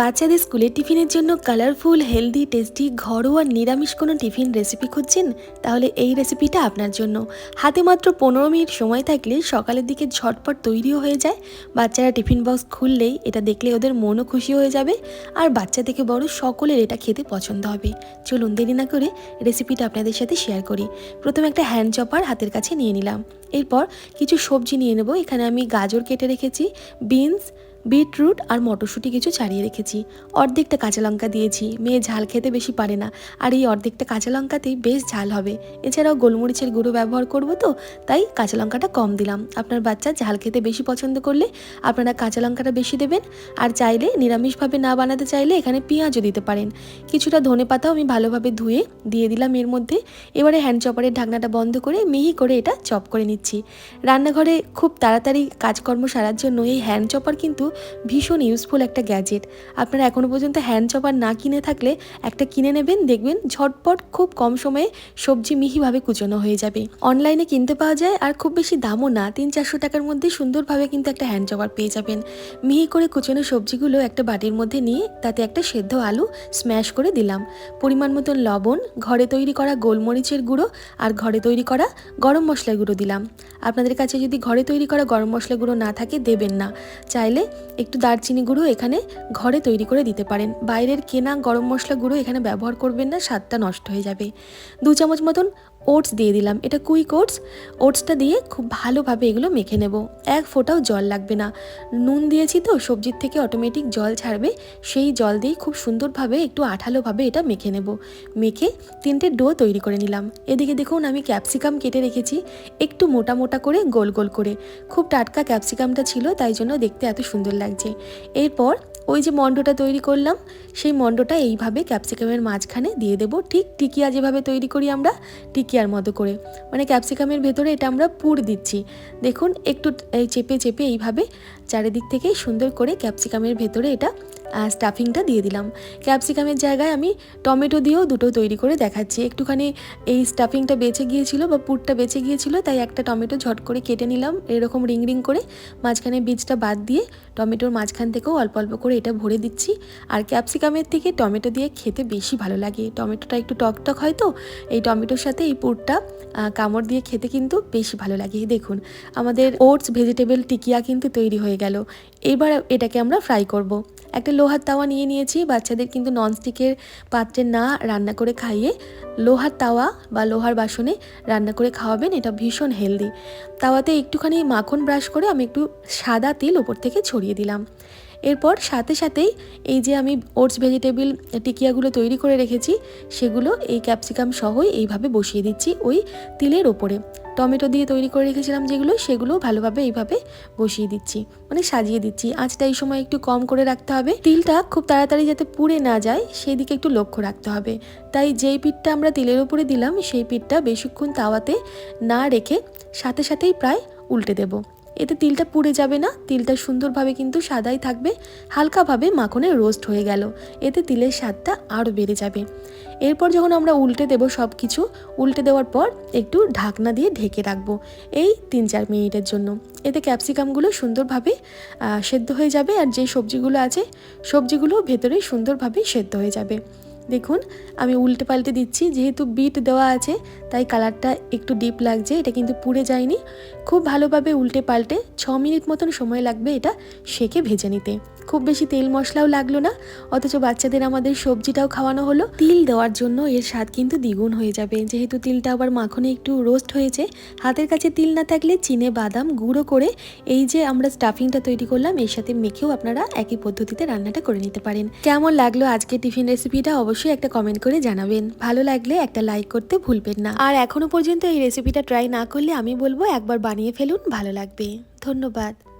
বাচ্চাদের স্কুলে টিফিনের জন্য কালারফুল হেলদি টেস্টি ঘরোয়া, নিরামিষ কোনো টিফিন রেসিপি খুঁজছেন? তাহলে এই রেসিপিটা আপনার জন্য। হাতে মাত্র পনেরো মিনিট সময় থাকলে সকালের দিকে ঝটপট তৈরিও হয়ে যায়। বাচ্চারা টিফিন বক্স খুললেই এটা দেখলে ওদের মনও খুশি হয়ে যাবে আর বাচ্চা থেকে বড় সকলের এটা খেতে পছন্দ হবে। চলুন দেরি না করে রেসিপিটা আপনাদের সাথে শেয়ার করি। প্রথমে একটা হ্যান্ড চপার হাতের কাছে নিয়ে নিলাম। এরপর কিছু সবজি নিয়ে নেব। এখানে আমি গাজর কেটে রেখেছি বিনস বিটরুট আর মটরশুঁটি কিছু ছাড়িয়ে রেখেছি। অর্ধেকটা কাঁচা লঙ্কা দিয়েছি। মেয়ে ঝাল খেতে বেশি পারে না। আর এই অর্ধেকটা কাঁচা লঙ্কাতেই বেশ ঝাল হবে। এছাড়াও গোলমরিচের গুঁড়ো ব্যবহার করব তো, তাই কাঁচা লঙ্কাটা কম দিলাম। আপনার বাচ্চা ঝাল খেতে বেশি পছন্দ করলে আপনারা কাঁচা লঙ্কাটা বেশি দেবেন। আর চাইলে নিরামিষভাবে না বানাতে চাইলে এখানে পেঁয়াজও দিতে পারেন। কিছুটা ধনে পাতাও আমি ভালোভাবে ধুয়ে দিয়ে দিলাম এর মধ্যে। এবারে হ্যান্ড চপারের ঢাকনাটা বন্ধ করে মিহি করে এটা চপ করে নিচ্ছি। রান্নাঘরে খুব তাড়াতাড়ি কাজকর্ম সারার জন্য এই হ্যান্ড চপার কিন্তু ভীষণ ইউজফুল একটা গ্যাজেট আপনারা এখনও পর্যন্ত হ্যান্ড চপার না কিনে থাকলে একটা কিনে নেবেন, দেখবেন ঝটপট খুব কম সময়ে সবজি মিহিভাবে কুচোনো হয়ে যাবে। অনলাইনে কিনতে পাওয়া যায় আর খুব বেশি দামও না, তিন চারশো টাকার মধ্যে সুন্দরভাবে কিন্তু একটা হ্যান্ড চপার পেয়ে যাবেন। মিহি করে কুচোনো সবজিগুলো একটা বাটির মধ্যে নিয়ে তাতে একটা সেদ্ধ আলু স্ম্যাশ করে দিলাম। পরিমাণ মতন লবণ, ঘরে তৈরি করা গোলমরিচের গুঁড়ো আর ঘরে তৈরি করা গরম মশলার গুঁড়ো দিলাম। আপনাদের কাছে যদি ঘরে তৈরি করা গরম মশলা গুঁড়ো না থাকে, দেবেন না। চাইলে একটু দারচিনি গুঁড়ো এখানে ঘরে তৈরি করে দিতে পারেন। বাইরের কেনা গরম মশলা গুঁড়ো এখানে ব্যবহার করবেন না, স্বাদটা নষ্ট হয়ে যাবে। দু চামচ মতন ওটস দিয়ে দিলাম। এটা কুইক ওটস। ওটসটা দিয়ে খুব ভালোভাবে এগুলো মেখে নেব। এক ফোঁটাও জল লাগবে না। নুন দিয়েছি তো, সবজির থেকে অটোমেটিক জল ছাড়বে। সেই জল দিয়েই খুব সুন্দরভাবে একটু আঠালোভাবে এটা মেখে নেব। মেখে তিনটে ডো তৈরি করে নিলাম। এদিকে দেখুন আমি ক্যাপসিকাম কেটে রেখেছি। একটু মোটা মোটা করে, গোল গোল করে। খুব টাটকা ক্যাপসিকামটা ছিল, তাই জন্য দেখতে এত সুন্দর লাগছে। এরপর ওই যে মণ্ডটা তৈরি করলাম, সেই মণ্ডটা এইভাবে ক্যাপসিকামের মাঝখানে দিয়ে দেবো। ঠিক টিকিয়া যেভাবে তৈরি করি আমরা টিকিয়ার মতো করে। মানে ক্যাপসিকামের ভেতরে এটা আমরা পুর দিচ্ছি। দেখুন, একটু এই চেপে চেপে এইভাবে চারিদিক থেকে সুন্দর করে ক্যাপসিকামের ভেতরে এটা স্টাফিংটা দিয়ে দিলাম। ক্যাপসিকামের জায়গায় আমি টমেটো দিয়েও দুটো তৈরি করে দেখাচ্ছি। একটুখানি এই স্টাফিংটা বেঁচে গিয়েছিল বা পুরটা বেঁচে গিয়েছিল, তাই একটা টমেটো ঝট করে কেটে নিলাম, এরকম রিং রিং করে। মাঝখানে বীজটা বাদ দিয়ে টমেটোর মাঝখান থেকেও অল্প অল্প করে এটা ভরে দিচ্ছি। আর ক্যাপসিকামের থেকে টমেটো দিয়ে খেতে বেশি ভালো লাগে। টমেটোটা একটু টক টক হয় তো, এই টমেটোর সাথে এই পুরটা কামড় দিয়ে খেতে কিন্তু বেশি ভালো লাগে। দেখুন, আমাদের ওটস, ভেজিটেবল, টিকিয়া কিন্তু তৈরি হয়ে গেল। এবার এটাকে আমরা ফ্রাই করব। একটা লোহার তাওয়া নিয়ে নিয়েছি। বাচ্চাদের কিন্তু ননস্টিকের পাত্রে না রান্না করে খাইয়ে লোহার তাওয়া বা লোহার বাসনে রান্না করে খাওয়াবেন। এটা ভীষণ হেলদি তাওয়াতে একটুখানি মাখন ব্রাশ করে আমি একটু সাদা তেল ওপর থেকে ছড়িয়ে দিলাম। এরপর সাথে সাথেই এই যে আমি ওটস ভেজিটেবল টিকিয়াগুলো তৈরি করে রেখেছি, সেগুলো এই ক্যাপসিকাম সহই এইভাবে বসিয়ে দিচ্ছি ওই তিলের ওপরে টমেটো দিয়ে তৈরি করে রেখেছিলাম যেগুলো, সেগুলো ভালোভাবে এইভাবে বসিয়ে দিচ্ছি মানে সাজিয়ে দিচ্ছি। আঁচটা এই সময় একটু কম করে রাখতে হবে। তিলটা খুব তাড়াতাড়ি যাতে পুড়ে না যায় সেই দিকে একটু লক্ষ্য রাখতে হবে। তাই যেই পিঠটা আমরা তিলের উপরে দিলাম, সেই পিঠটা বেশিক্ষণ তাওয়াতে না রেখে সাথে সাথেই প্রায় উল্টে দেবো। এতে তিলটা পুড়ে যাবে না। তিলটা সুন্দরভাবে কিন্তু সাদাই থাকবে। হালকাভাবে মাখনে রোস্ট হয়ে গেল। এতে তিলের স্বাদটা আরও বেড়ে যাবে। এরপর যখন আমরা উল্টে দেবো সব কিছু উল্টে দেওয়ার পর একটু ঢাকনা দিয়ে ঢেকে রাখব এই তিন চার মিনিটের জন্য। এতে ক্যাপসিকামগুলো সুন্দরভাবে সেদ্ধ হয়ে যাবে আর যে সবজিগুলো আছে, সবজিগুলো ভেতরে সুন্দরভাবে সেদ্ধ হয়ে যাবে। দেখুন, আমি উল্টে পাল্টে দিচ্ছি। যেহেতু বিট দেওয়া আছে, তাই কালারটা একটু ডিপ লাগছে, এটা কিন্তু পুড়ে যায়নি। খুব ভালোভাবে উল্টে পাল্টে ছ মিনিট মতন সময় লাগবে এটা সেকে ভেজে নিতে। খুব বেশি তেল মশলাও লাগল না, অথচ বাচ্চাদের আমাদের সবজিটাও খাওয়ানো হলো। তিল দেওয়ার জন্য এর স্বাদ কিন্তু দ্বিগুণ হয়ে যাবে। যেহেতু তিলটা আবার মাখনে একটু রোস্ট হয়েছে, হাতের কাছে তিল না থাকলে চিনে বাদাম গুঁড়ো করে এই যে আমরা স্টাফিংটা তৈরি করলাম, এর সাথে মেখেও আপনারা একই পদ্ধতিতে রান্নাটা করে নিতে পারেন। কেমন লাগল আজকে টিফিন রেসিপিটা অবশ্যই একটা কমেন্ট করে জানাবেন। ভালো লাগলে একটা লাইক করতে ভুলবেন না। আর এখনও পর্যন্ত এই রেসিপিটা ট্রাই না করলে আমি বলব একবার বানিয়ে ফেলুন, ভালো লাগবে। ধন্যবাদ।